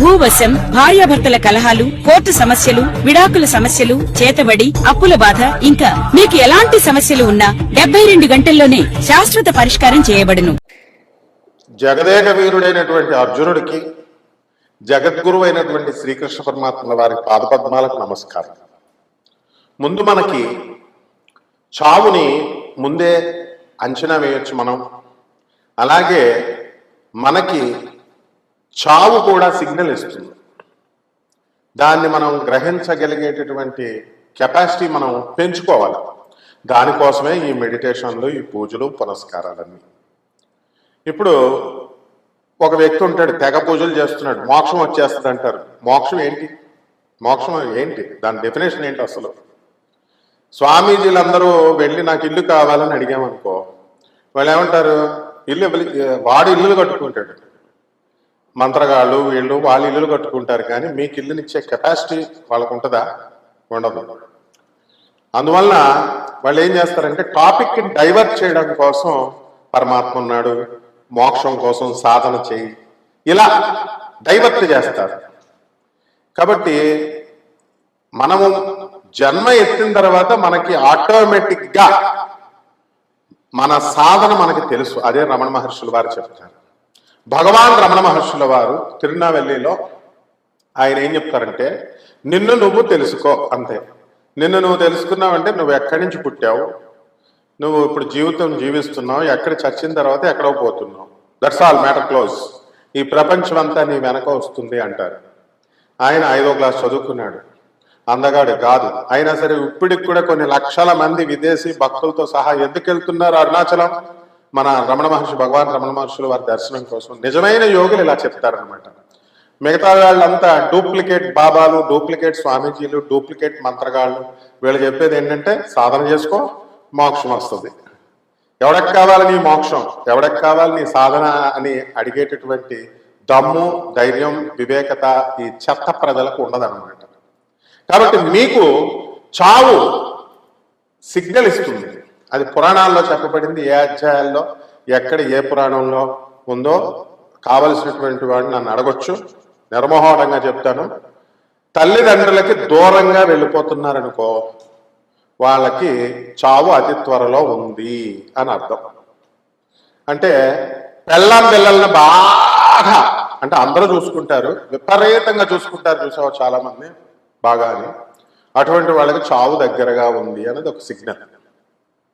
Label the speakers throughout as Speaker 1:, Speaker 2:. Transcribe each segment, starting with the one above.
Speaker 1: భూవశం భార్యాభర్తల కలహాలు కోర్టు సమస్యలు విడాకుల సమస్యలు చేతబడి అప్పుల బాధ ఇంకా మీకు ఎలాంటి సమస్యలు ఉన్నా డెబ్బై రెండు గంటల్లోనే శాశ్వత పరిష్కారం చేయబడును.
Speaker 2: జగదేక వీరుడైనటువంటి అర్జునుడికి జగద్గురు అయినటువంటి శ్రీకృష్ణ పరమాత్మల వారి పాదపద్మాలకు నమస్కారం. ముందు మనకి చావుని ముందే అంచనా వేయొచ్చు మనం. అలాగే మనకి చావు కూడా సిగ్నల్ ఇస్తుంది. దాన్ని మనం గ్రహించగలిగేటటువంటి కెపాసిటీ మనం పెంచుకోవాలి. దానికోసమే ఈ మెడిటేషన్లు ఈ పూజలు పునస్కారాలన్నీ. ఇప్పుడు ఒక వ్యక్తి ఉంటాడు తెగ పూజలు చేస్తున్నాడు మోక్షం వచ్చేస్తుంది అంటారు మోక్షం ఏంటి? మోక్షం ఏంటి? దాని డెఫినేషన్ ఏంటి అసలు? స్వామీజీలందరూ వెళ్ళి నాకు ఇల్లు కావాలని అడిగామనుకో వాళ్ళు ఏమంటారు? ఇల్లు వాడు ఇల్లులు కట్టుకుంటాడు. మంత్రగాళ్ళు వీళ్ళు వాళ్ళు ఇల్లులు కట్టుకుంటారు కానీ మీకు ఇల్లునిచ్చే కెపాసిటీ వాళ్ళకు ఉంటుందా? ఉండదు. అందువలన వాళ్ళు ఏం చేస్తారంటే టాపిక్ని డైవర్ట్ చేయడం కోసం పరమాత్మ ఉన్నాడు మోక్షం కోసం సాధన చేయి. ఇలా డైవర్ట్ చేస్తారు. కాబట్టి మనము జన్మ ఎత్తిన తర్వాత మనకి ఆటోమేటిక్గా మన సాధన మనకి తెలుసు. అదే రమణ మహర్షులు వారు చెప్తారు. భగవాన్ రమణ మహర్షుల వారు తిరునావెల్లిలో ఆయన ఏం చెప్తారంటే నిన్ను నువ్వు తెలుసుకో అంతే. నిన్ను నువ్వు తెలుసుకున్నావంటే నువ్వు ఎక్కడి నుంచి పుట్టావు? నువ్వు ఇప్పుడు జీవితం జీవిస్తున్నావు ఎక్కడ చచ్చిన తర్వాత ఎక్కడో పోతున్నావు? దట్స్ ఆల్ మ్యాటర్ క్లోజ్ ఈ ప్రపంచం అంతా నీ వెనక వస్తుంది అంటారు. ఆయన ఐదో క్లాస్ చదువుకున్నాడు. అందగాడు కాదు. అయినా సరే ఇప్పటికి కూడా కొన్ని లక్షల మంది విదేశీ భక్తులతో సహా ఎందుకు వెళ్తున్నారు అరుణాచలం? మన రమణ మహర్షి భగవాన్ రమణ మహర్షుల వారి దర్శనం కోసం నిజమైన యోగులు ఇలా చెప్తారనమాట మిగతా వాళ్ళంతా డూప్లికేట్ బాబాలు డూప్లికేట్ స్వామీజీలు డూప్లికేట్ మంత్రగాళ్ళు వీళ్ళు చెప్పేది ఏంటంటే సాధన చేసుకో మోక్షం వస్తుంది. ఎవడకు కావాలి నీ మోక్షం? ఎవడకు కావాలి నీ సాధన అని అడిగేటటువంటి దమ్ము ధైర్యం వివేకత ఈ చెత్త ప్రజలకు ఉండదన్నమాట. కాబట్టి మీకు చావు సిగ్నల్ ఇస్తుంది. అది పురాణాల్లో చెప్పబడింది ఏ అధ్యాయాల్లో ఎక్కడ ఏ పురాణంలో ఉందో కావలసినటువంటి వాడిని నన్ను అడగొచ్చు. నిర్మోహంగా చెప్తాను. తల్లిదండ్రులకి దూరంగా వెళ్ళిపోతున్నారనుకో వాళ్ళకి చావు అతి త్వరలో ఉంది అని అర్థం. అంటే పెళ్ళం పిల్లల్ని బాగా అంటే అందరూ చూసుకుంటారు విపరీతంగా చూసుకుంటారు చూసావు చాలామంది? బాగా అని అటువంటి వాళ్ళకి చావు దగ్గరగా ఉంది అనేది ఒక సిగ్నల్.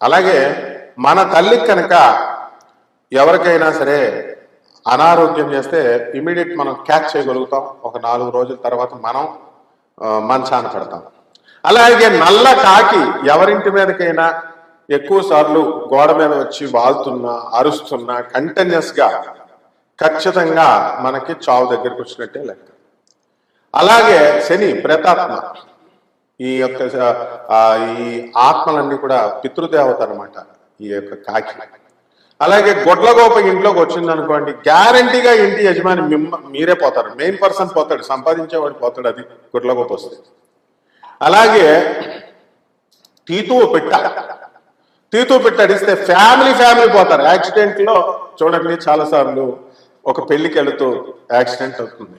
Speaker 2: అలాగే మన తల్లి కనుక ఎవరికైనా సరే అనారోగ్యం చేస్తే ఇమీడియట్ మనం క్యాచ్ చేయగలుగుతాం. ఒక నాలుగు రోజుల తర్వాత మనం మంచాన పెడతాం. అలాగే నల్ల కాకి ఎవరింటి మీదకైనా ఎక్కువ సార్లు గోడ మీద వచ్చి వాళ్తున్నా అరుస్తున్నా కంటిన్యూస్గా ఖచ్చితంగా మనకి చావు దగ్గరికి వచ్చినట్టే లెక్క. అలాగే శని ప్రేతాత్మ. ఈ యొక్క ఈ ఆత్మలన్నీ కూడా పితృదేవత అనమాట ఈ యొక్క కాకి. అలాగే గొడ్లగోప ఇంట్లోకి వచ్చింది అనుకోండి గ్యారంటీగా ఇంటి యజమాని మిమ్మ మీరే పోతారు. మెయిన్ పర్సన్ పోతాడు సంపాదించేవాడు పోతాడు అది గొడ్లగోప వస్తే అలాగే తీతువు పెట్ట. తీతువు పెట్ట అడిస్తే ఫ్యామిలీ ఫ్యామిలీ పోతారు. యాక్సిడెంట్లో చూడండి చాలా సార్లు ఒక పెళ్ళికి వెళుతూ యాక్సిడెంట్ అవుతుంది.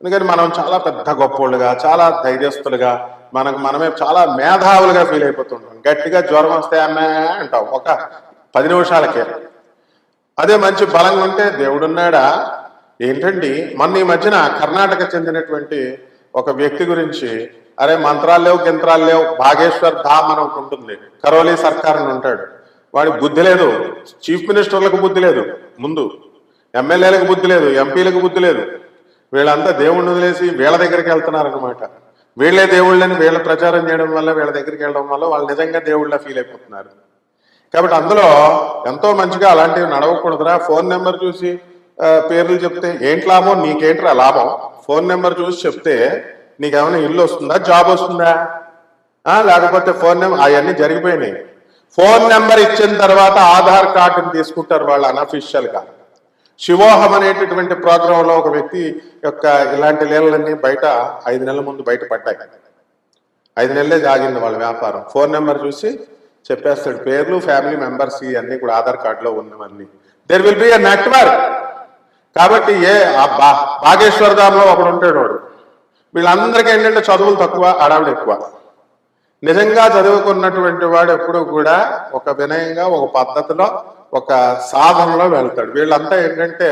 Speaker 2: అందుకని మనం చాలా పెద్ద గొప్పోళ్ళుగా చాలా ధైర్యస్తులుగా మనకు మనమే చాలా మేధావులుగా ఫీల్ అయిపోతుంటాం. గట్టిగా జ్వరం వస్తే అమ్మే అంటాం ఒక పది నిమిషాలకే. అదే మంచి బలంగా ఉంటే దేవుడున్నాడా? ఏంటండి? మొన్న ఈ మధ్యన కర్ణాటక చెందినటువంటి ఒక వ్యక్తి గురించి అరే మంత్రాలు లేవు గింత్రాలు లేవు భాగేశ్వర్ ధామ్ అని ఒకటి ఉంటుంది. కరోలీ సర్కార్ అని ఉంటాడు. వాడికి బుద్ధి లేదు. చీఫ్ మినిస్టర్లకు బుద్ధి లేదు. ముందు ఎమ్మెల్యేలకు బుద్ధి లేదు ఎంపీలకు బుద్ధి లేదు. వీళ్ళంతా దేవుణ్ణి వదిలేసి వీళ్ళ దగ్గరికి వెళ్తున్నారనమాట వీళ్ళే దేవుళ్ళని వీళ్ళ ప్రచారం చేయడం వల్ల వీళ్ళ దగ్గరికి వెళ్ళడం వల్ల వాళ్ళు నిజంగా దేవుళ్ళ ఫీల్ అయిపోతున్నారు. కాబట్టి అందులో ఎంతో మంచిగా అలాంటివి నడవకూడదురా. ఫోన్ నెంబర్ చూసి పేర్లు చెప్తే ఏంటి లాభం నీకేంట్రా లాభం? ఫోన్ నెంబర్ చూసి చెప్తే నీకేమైనా ఇల్లు వస్తుందా జాబ్ వస్తుందా? లేకపోతే ఫోన్ నెంబర్ అవన్నీ జరిగిపోయినాయి. ఫోన్ నెంబర్ ఇచ్చిన తర్వాత ఆధార్ కార్డుని తీసుకుంటారు వాళ్ళు అనఫిషియల్గా శివోహం అనేటటువంటి ప్రోగ్రామ్లో ఒక వ్యక్తి యొక్క ఇలాంటి లీలలన్నీ బయట ఐదు నెలల ముందు బయట పడ్డాయి. ఐదు నెలలే జాగింది వాళ్ళ వ్యాపారం. ఫోన్ నెంబర్ చూసి చెప్పేస్తాడు పేర్లు ఫ్యామిలీ మెంబర్స్ ఇవన్నీ కూడా ఆధార్ కార్డులో ఉన్నవన్నీ there will be a network కాబట్టి ఏ బా బాగేశ్వర ధామ్లో ఒకడు ఉంటాడు వాడు. వీళ్ళందరికీ ఏంటంటే చదువులు తక్కువ అడావిడ ఎక్కువ. నిజంగా చదువుకున్నటువంటి వాడు ఎప్పుడూ కూడా ఒక వినయంగా ఒక పద్ధతిలో ఒక సాధనలో వెళ్తాడు. వీళ్ళంతా ఏంటంటే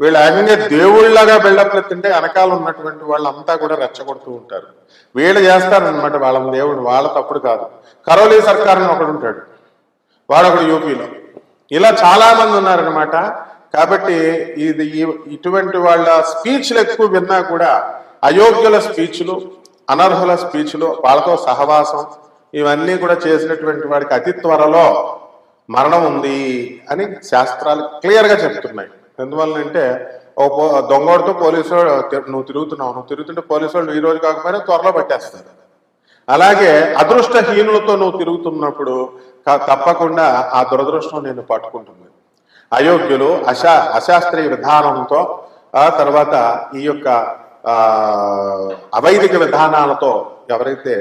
Speaker 2: వీళ్ళు ఏకంగా దేవుళ్ళగా బిల్డప్ తింటే వెనకాల ఉన్నటువంటి వాళ్ళంతా కూడా రెచ్చగొడుతూ ఉంటారు. వీళ్ళు చేస్తారనమాట వాళ్ళ దేవుడు వాళ్ళ తప్పుడు కాదు. కరోలీ సర్కార్ అని ఒకడు ఉంటాడు. వాడొకడు యూపీలో. ఇలా చాలా మంది ఉన్నారనమాట కాబట్టి ఇది ఇటువంటి వాళ్ళ స్పీచ్లు ఎక్కువ విన్నా కూడా అయోగ్యుల స్పీచ్లు అనర్హుల స్పీచ్లు వాళ్ళతో సహవాసం ఇవన్నీ కూడా చేసినటువంటి వాడికి అతి త్వరలో మరణం ఉంది అని శాస్త్రాలు క్లియర్గా చెప్తున్నాయి. ఎందువల్లంటే ఓ దొంగోడితో పోలీసు నువ్వు తిరుగుతున్నావు నువ్వు తిరుగుతుంటే పోలీసు వాళ్ళు ఈ రోజు కాకపోయినా త్వరలో పట్టేస్తారు అలాగే అదృష్టహీనులతో నువ్వు తిరుగుతున్నప్పుడు తప్పకుండా ఆ దురదృష్టం నేను పట్టుకుంటుంది. అయోగ్యులు అశా అశాస్త్రీయ విధానంతో ఆ తర్వాత ఈ యొక్క ఆ అవైదిక విధానాలతో ఎవరైతే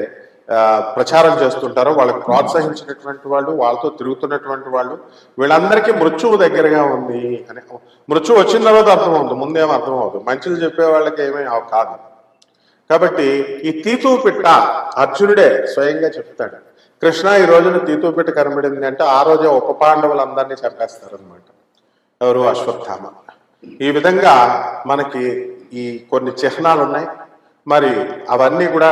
Speaker 2: ప్రచారం చేస్తుంటారో వాళ్ళకి ప్రోత్సహించినటువంటి వాళ్ళు వాళ్ళతో తిరుగుతున్నటువంటి వాళ్ళు వీళ్ళందరికీ మృత్యువు దగ్గరగా ఉంది అని మృత్యువు వచ్చిన తర్వాత అర్థమవుతుంది ముందేం అర్థం అవుతుంది మంచిలు చెప్పే వాళ్ళకి ఏమీ కాదు. కాబట్టి ఈ తీతూ పిట్ట అర్జునుడే స్వయంగా చెప్తాడు. కృష్ణ ఈ రోజున తీతూ పిట్ట కనబడింది అంటే ఆ రోజే ఉప పాండవులందరినీ చంపేస్తారనమాట ఎవరు? అశ్వత్థామ. ఈ విధంగా మనకి ఈ కొన్ని చిహ్నాలు ఉన్నాయి మరి అవన్నీ కూడా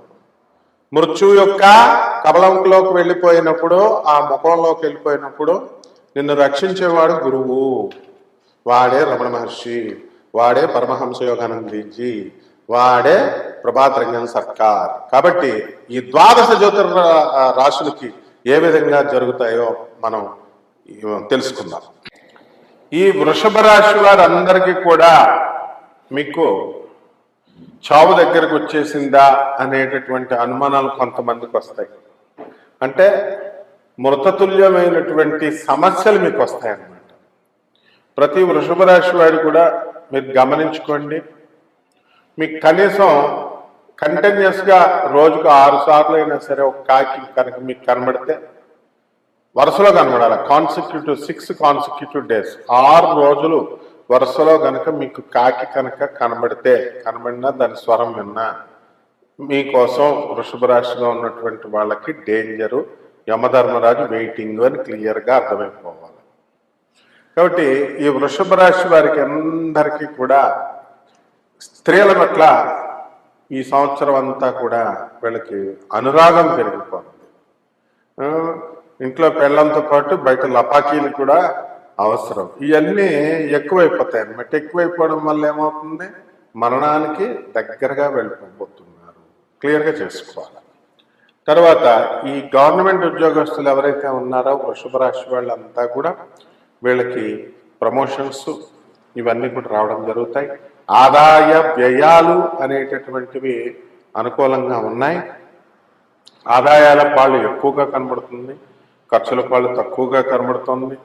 Speaker 2: మృత్యు యొక్క కబలంలోకి వెళ్ళిపోయినప్పుడు ఆ ముఖంలోకి వెళ్ళిపోయినప్పుడు నిన్ను రక్షించేవాడు గురువు. వాడే రమణ మహర్షి వాడే పరమహంస యోగానందీజీ వాడే ప్రభాత్ రంజన్ సర్కార్. కాబట్టి ఈ ద్వాదశ జ్యోతిర్ రాశులకి ఏ విధంగా జరుగుతాయో మనం తెలుసుకుందాం. ఈ వృషభ రాశి వారందరికీ కూడా మీకు చావు దగ్గరకు వచ్చేసిందా అనేటటువంటి అనుమానాలు కొంతమందికి వస్తాయి. అంటే మృతతుల్యమైనటువంటి సమస్యలు మీకు వస్తాయి అన్నమాట ప్రతి వృషభ రాశి వాడు కూడా మీరు గమనించుకోండి. మీకు కనీసం కంటిన్యూస్గా రోజుకు ఆరు సార్లు అయినా సరే ఒక కాకి కనుక మీకు కనబడితే వరుసలో కనబడాలి. Consecutive six consecutive days. ఆరు రోజులు వరుసలో కనుక మీకు కాకి కనుక కనబడితే కనబడినా దాని స్వరం విన్నా మీకోసం వృషభ రాశిగా ఉన్నటువంటి వాళ్ళకి డేంజరు యమధర్మరాజు వెయిటింగ్ అని క్లియర్గా అర్థమైపోవాలి. కాబట్టి ఈ వృషభ రాశి వారికి అందరికీ కూడా స్త్రీల పట్ల ఈ సంవత్సరం అంతా కూడా వీళ్ళకి అనురాగం పెరిగిపోతుంది. ఇంట్లో పెళ్ళంతో పాటు బయట లపాకీలు కూడా అవసరం. ఇవన్నీ ఎక్కువైపోతాయి అన్నమాట. ఎక్కువైపోవడం వల్ల ఏమవుతుంది? మరణానికి దగ్గరగా వెళ్ళిపోతున్నారు క్లియర్గా చేసుకోవాలి. తర్వాత ఈ గవర్నమెంట్ ఉద్యోగస్తులు ఎవరైతే ఉన్నారో వృషభ రాశి వాళ్ళంతా కూడా వీళ్ళకి ప్రమోషన్స్ ఇవన్నీ కూడా రావడం జరుగుతాయి. ఆదాయ వ్యయాలు అనేటటువంటివి అనుకూలంగా ఉన్నాయి. ఆదాయాల పాళ్ళు ఎక్కువగా కనబడుతుంది. ఖర్చుల పాళ్ళు తక్కువగా కనబడుతుంది.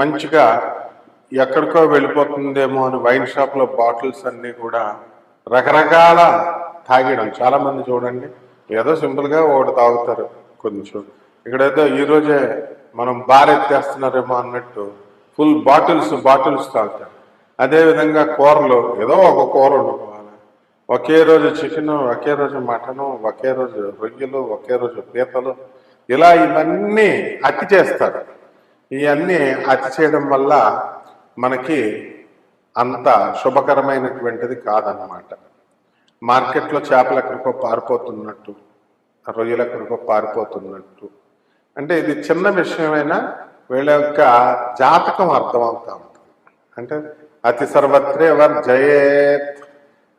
Speaker 2: మంచిగా ఎక్కడికో వెళ్ళిపోతుందేమో అని వైన్ షాప్లో బాటిల్స్ అన్నీ కూడా రకరకాల తాగడం చాలామంది చూడండి ఏదో సింపుల్గా ఒకటి తాగుతారు కొంచెం. ఇక్కడైతే ఈరోజే మనం బార్ ఎత్తేస్తున్నారేమో అన్నట్టు ఫుల్ బాటిల్స్ బాటిల్స్ తాగుతారు. అదేవిధంగా కూరలు ఏదో ఒక కూర వండుకోవాలి. ఒకే రోజు చికెన్ ఒకే రోజు మటను ఒకే రోజు రొయ్యలు ఒకే రోజు పీతలు ఇలా ఇవన్నీ అతి చేస్తారు ఇవన్నీ అతి చేయడం వల్ల మనకి అంత శుభకరమైనటువంటిది కాదన్నమాట. మార్కెట్లో చేపలు ఎక్కడికో పారిపోతున్నట్టు రొయ్యల ఎక్కడికో పారిపోతున్నట్టు. అంటే ఇది చిన్న విషయమైనా వీళ్ళ యొక్క జాతకం అర్థమవుతా ఉంటుంది అంటే అతి సర్వత్రే వర్ జయేత్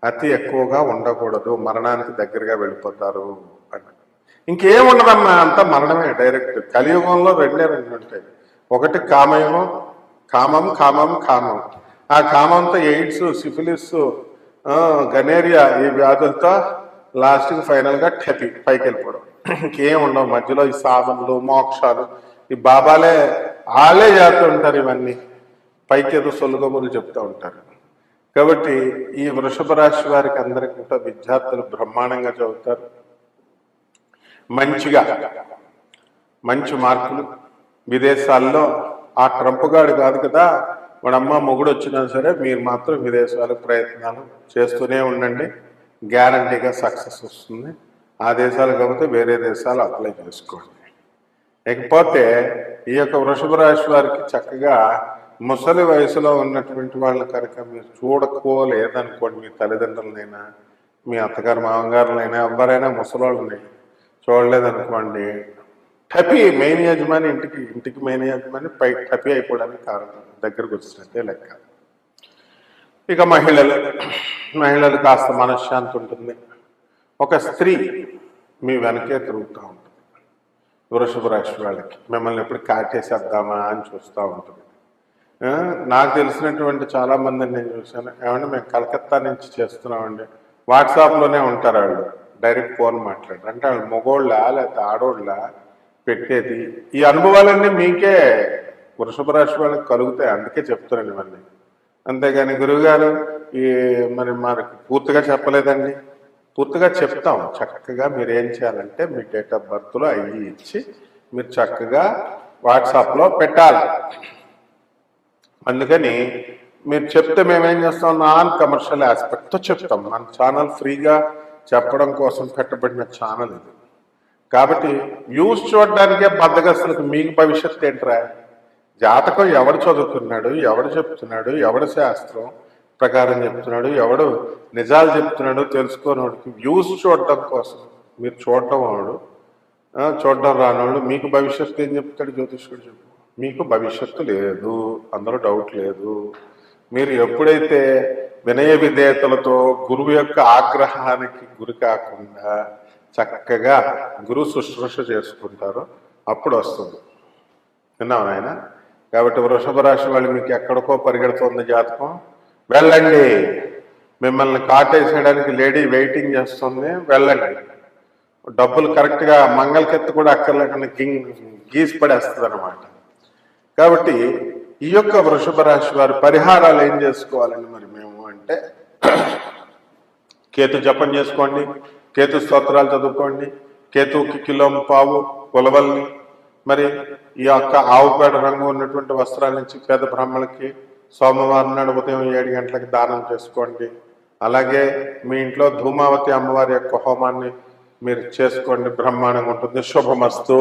Speaker 2: అతి ఎక్కువగా ఉండకూడదు మరణానికి దగ్గరగా వెళ్ళిపోతారు అని. ఇంకేం ఉండదమ్మా అంతా మరణమే డైరెక్ట్. కలియుగంలో రెండే రెండు ఉంటాయి ఒకటి కామయము కామం కామం కామం. ఆ కామంతో ఎయిడ్స్ సిఫిలిస్ గనేరియా ఈ వ్యాధులతో లాస్ట్కి ఫైనల్గా టెపి పైకి వెళ్ళిపోవడం ఇంకేం ఉండవు మధ్యలో ఈ సాధనలు మోక్షాలు. ఈ బాబాలే వాళ్ళే చేస్తూ ఉంటారు ఇవన్నీ. పైకి ఏదో సొలుగములు చెప్తూ ఉంటారు. కాబట్టి ఈ వృషభ రాశి వారికి అందరికీ కూడా విద్యార్థులు బ్రహ్మాండంగా చదువుతారు. మంచిగా మంచి మార్కులు విదేశాల్లో ఆ ట్రంప్గాడు కాదు కదా వాడమ్మ మొగుడు వచ్చినా సరే మీరు మాత్రం విదేశాలకు ప్రయత్నాలు చేస్తూనే ఉండండి. గ్యారంటీగా సక్సెస్ వస్తుంది. ఆ దేశాలు కాకపోతే వేరే దేశాలు అప్లై చేసుకోండి. ఇకపోతే ఈ యొక్క వృషభ రాశి వారికి చక్కగా ముసలి వయసులో ఉన్నటువంటి వాళ్ళు కనుక మీరు చూడకోలేదనుకోండి మీ తల్లిదండ్రులనైనా మీ అత్తగారు మామగారులైనా ఎవరైనా ముసలోళ్ళని చూడలేదనుకోండి టపి మెయిన్ యజమాని ఇంటికి ఇంటికి మెయిన్ యజమాని పై టపి అయిపోవడానికి కారణం దగ్గరకు వచ్చినట్టే లెక్క. ఇక మహిళలు మహిళలు కాస్త మనశ్శాంతి ఉంటుంది. ఒక స్త్రీ మీ వెనకే తిరుగుతూ ఉంటుంది. వృషభ రాశి వాళ్ళకి మిమ్మల్ని ఎప్పుడు కాటేసేద్దామా అని చూస్తూ ఉంటుంది. నాకు తెలిసినటువంటి చాలామందిని నేను చూశాను. ఏమంటే మేము కలకత్తా నుంచి చేస్తున్నామండి. వాట్సాప్లోనే ఉంటారు వాళ్ళు. డైరెక్ట్ ఫోన్ మాట్లాడరు. అంటే వాళ్ళు మగోళ్ళ లేకపోతే ఆడోళ్ళ? పెట్టేది. ఈ అనుభవాలన్నీ మీకే వృషభ రాశి వాళ్ళకి కలుగుతాయి. అందుకే చెప్తున్నాను ఇవన్నీ. అంతేగాని గురువుగారు ఈ మరి మనకు పూర్తిగా చెప్పలేదండి. పూర్తిగా చెప్తాం. చక్కగా మీరు ఏం చేయాలంటే మీ డేట్ ఆఫ్ బర్త్లో అవి ఇచ్చి మీరు చక్కగా వాట్సాప్లో పెట్టాలి. అందుకని మీరు చెప్తే మేమేం చేస్తాం? నాన్ కమర్షియల్ ఆస్పెక్ట్తో చెప్తాం. మన ఛానల్ ఫ్రీగా చెప్పడం కోసం పెట్టబడిన ఛానల్ ఇది. కాబట్టి వ్యూస్ చూడడానికే బద్దగస్తులకు మీకు భవిష్యత్తు ఏంట్రా? జాతకం ఎవడు చదువుతున్నాడు ఎవడు చెప్తున్నాడు ఎవడు శాస్త్రం ప్రకారం చెప్తున్నాడు ఎవడు నిజాలు చెప్తున్నాడు తెలుసుకోనోడికి వ్యూస్ చూడడం కోసం. మీరు చూడడం వాడు చూడడం రానోడు మీకు భవిష్యత్తు ఏం చెప్తాడు జ్యోతిష్కుడు చెప్పు. మీకు భవిష్యత్తు లేదు అందులో డౌట్ లేదు. మీరు ఎప్పుడైతే వినయ విధేయతలతో గురువు యొక్క ఆగ్రహానికి గురి కాకుండా చక్కగా గురు శుశ్రూష చేసుకుంటారు. అప్పుడు వస్తుంది. విన్నావు నాయన? కాబట్టి వృషభ రాశి వాళ్ళు మీకు ఎక్కడికో పరిగెడుతుంది జాతకం. వెళ్ళండి. మిమ్మల్ని కాటేసేయడానికి లేడీ వెయిటింగ్ చేస్తుంది. వెళ్ళండి. డబ్బులు కరెక్ట్గా మంగళకెత్తు కూడా అక్కర్లేకుండా కింగ్ గీసి పడేస్తుంది అనమాట కాబట్టి ఈ యొక్క వృషభ రాశి వారి పరిహారాలు ఏం చేసుకోవాలండి మరి మేము అంటే? కేతు జపం చేసుకోండి. కేతు స్తోత్రాలు చదువుకోండి. కేతుకి కిలో పావు ఉలవల్ని మరి ఈ యొక్క ఆవుపేట రంగు ఉన్నటువంటి వస్త్రాల నుంచి పేద బ్రాహ్మణులకి సోమవారం నాడు ఉదయం ఏడు గంటలకు దానం చేసుకోండి. అలాగే మీ ఇంట్లో ధూమావతి అమ్మవారి యొక్క హోమాన్ని మీరు చేసుకోండి. బ్రహ్మాండంగా ఉంటుంది. శుభమస్తు.